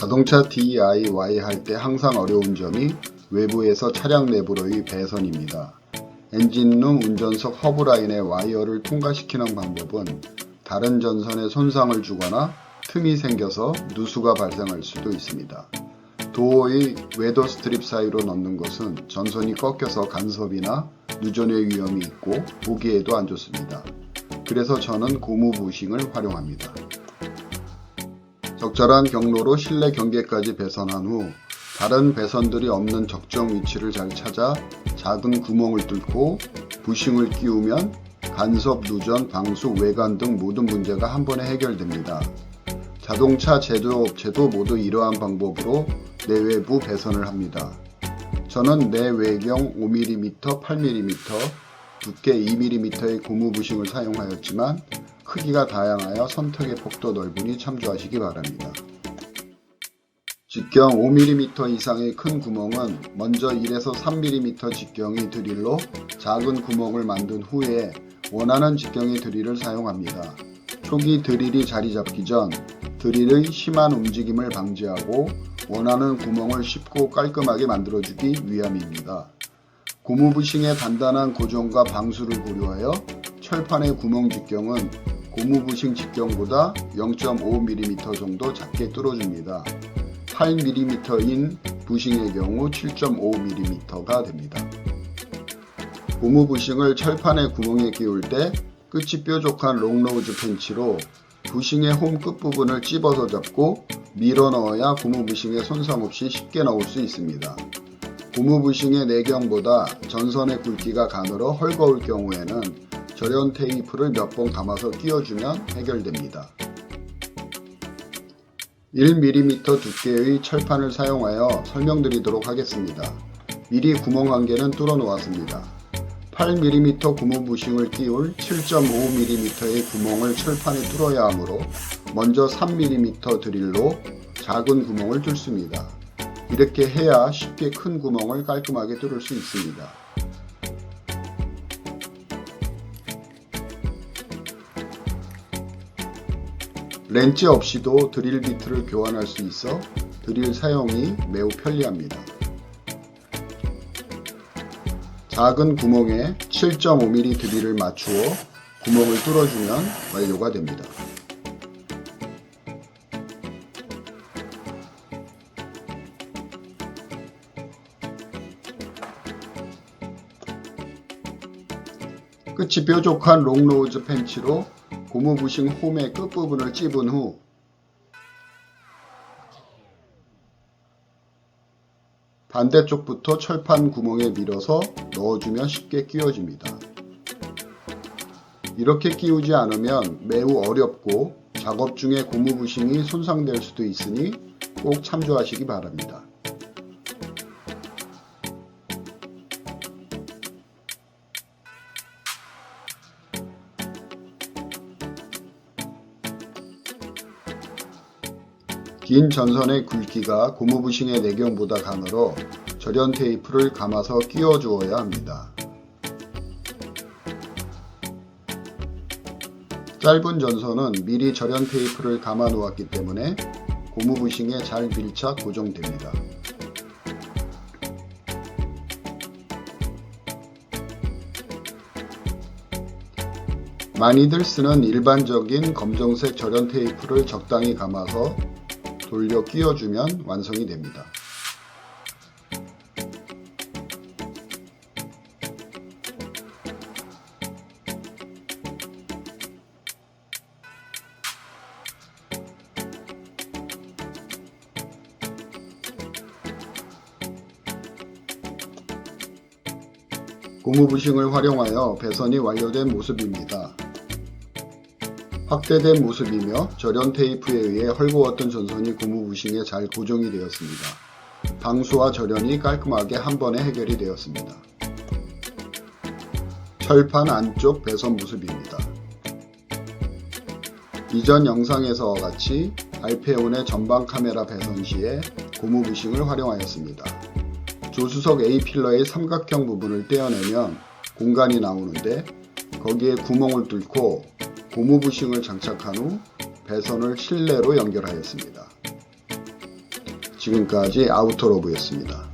자동차 DIY 할 때 항상 어려운 점이 외부에서 차량 내부로의 배선입니다. 엔진룸 운전석 허브라인의 와이어를 통과시키는 방법은 다른 전선에 손상을 주거나 틈이 생겨서 누수가 발생할 수도 있습니다. 도어의 웨더 스트립 사이로 넣는 것은 전선이 꺾여서 간섭이나 누전의 위험이 있고 보기에도 안 좋습니다. 그래서 저는 고무 부싱을 활용합니다. 적절한 경로로 실내 경계까지 배선한 후 다른 배선들이 없는 적정 위치를 잘 찾아 작은 구멍을 뚫고 부싱을 끼우면 간섭, 누전, 방수, 외관 등 모든 문제가 한 번에 해결됩니다. 자동차 제조업체도 모두 이러한 방법으로 내외부 배선을 합니다. 저는 내외경 5mm, 8mm, 두께 2mm의 고무 부싱을 사용하였지만 크기가 다양하여 선택의 폭도 넓으니 참조하시기 바랍니다. 직경 5mm 이상의 큰 구멍은 먼저 1에서 3mm 직경의 드릴로 작은 구멍을 만든 후에 원하는 직경의 드릴을 사용합니다. 초기 드릴이 자리 잡기 전 드릴의 심한 움직임을 방지하고 원하는 구멍을 쉽고 깔끔하게 만들어주기 위함입니다. 고무 부싱의 단단한 고정과 방수를 고려하여 철판의 구멍 직경은 고무 부싱 직경보다 0.5mm 정도 작게 뚫어줍니다. 8mm인 부싱의 경우 7.5mm가 됩니다. 고무 부싱을 철판의 구멍에 끼울 때 끝이 뾰족한 롱노우즈 펜치로 부싱의 홈 끝부분을 찝어서 잡고 밀어 넣어야 고무 부싱에 손상 없이 쉽게 넣을 수 있습니다. 고무 부싱의 내경보다 전선의 굵기가 가늘어 헐거울 경우에는 절연 테이프를 몇 번 감아서 끼워주면 해결됩니다. 1mm 두께의 철판을 사용하여 설명드리도록 하겠습니다. 미리 구멍 한 개는 뚫어 놓았습니다. 8mm 고무 부싱을 끼울 7.5mm의 구멍을 철판에 뚫어야 하므로 먼저 3mm 드릴로 작은 구멍을 뚫습니다. 이렇게 해야 쉽게 큰 구멍을 깔끔하게 뚫을 수 있습니다. 렌치 없이도 드릴 비트를 교환할 수 있어 드릴 사용이 매우 편리합니다. 작은 구멍에 7.5mm 드릴을 맞추어 구멍을 뚫어주면 완료가 됩니다. 끝이 뾰족한 롱로우즈 펜치로 고무 부싱 홈의 끝부분을 찝은 후 반대쪽부터 철판 구멍에 밀어서 넣어주면 쉽게 끼워집니다. 이렇게 끼우지 않으면 매우 어렵고 작업 중에 고무 부싱이 손상될 수도 있으니 꼭 참조하시기 바랍니다. 긴 전선의 굵기가 고무 부싱의 내경보다 가늘어 절연 테이프를 감아서 끼워 주어야 합니다. 짧은 전선은 미리 절연 테이프를 감아 놓았기 때문에 고무 부싱에 잘 밀착 고정됩니다. 많이들 쓰는 일반적인 검정색 절연 테이프를 적당히 감아서 돌려 끼워주면 완성이 됩니다. 고무 부싱을 활용하여 배선이 완료된 모습입니다. 확대된 모습이며 절연 테이프에 의해 헐거웠던 전선이 고무 부싱에 잘 고정이 되었습니다. 방수와 절연이 깔끔하게 한 번에 해결이 되었습니다. 철판 안쪽 배선 모습입니다. 이전 영상에서와 같이 알페온의 전방 카메라 배선 시에 고무 부싱을 활용하였습니다. 조수석 A필러의 삼각형 부분을 떼어내면 공간이 나오는데 거기에 구멍을 뚫고 고무 부싱을 장착한 후 배선을 실내로 연결하였습니다. 지금까지 아우터로브였습니다.